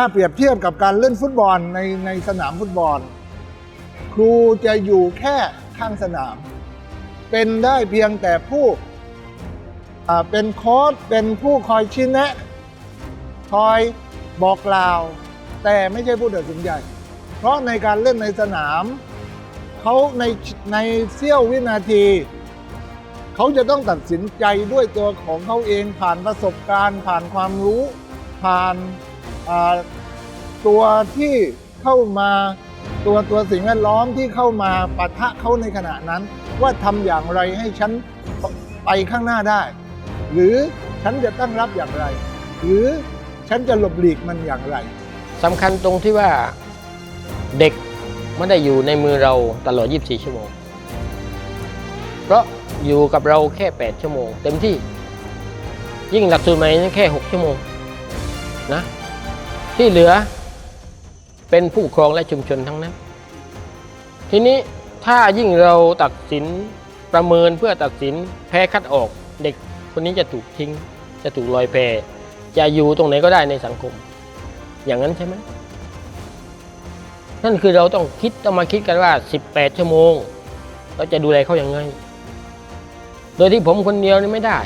ถ้าเปรียบเทียบกับการเล่นฟุตบอลในในสนามฟุตบอล ครูจะอยู่แค่ข้างสนาม เป็นได้เพียงแต่ผู้เป็นโค้ชเป็นผู้คอยชี้แนะ คอยบอกกล่าว แต่ไม่ใช่ผู้ตัดสินใจเพราะในการเล่นในสนามเขาในในเสี้ยววินาที เขาจะต้องตัดสินใจด้วยตัวของเขาเองผ่านประสบการณ์ ผ่านความรู้ ผ่าน ตัวที่เข้ามาตัวตัวสิ่งแวดล้อมที่เข้ามาปะทะเขาในขณะนั้น ว่าทำอย่างไรให้ฉันไปข้างหน้าได้ หรือฉันจะตั้งรับอย่างไร หรือฉันจะหลบหลีกมันอย่างไรสำคัญตรงที่ว่าเด็กไม่ได้อยู่ในมือเราตลอด 24 ชั่วโมง เพราะอยู่กับเราแค่ 8 ชั่วโมง เต็มที่ ยิ่งหลักสูตรใหม่นั้นแค่ 6 ชั่วโมงนะ ที่เหลือเป็นผู้ปกครองและชุมชนทั้งนั้น ทีนี้ถ้ายิ่งเราตัดสินประเมินเพื่อตัดสินแพ้คัดออก เด็กคนนี้จะถูกทิ้ง จะถูกลอยแพจะอยู่ตรงไหนก็ได้ในสังคม อย่างนั้นใช่ไหมนั่นคือเราต้องคิดต้องมาคิดกันว่า 18 ชั่วโมง เราจะดูแลเขาอย่างไง โดยที่ผมคนเดียวนี่ไม่ได้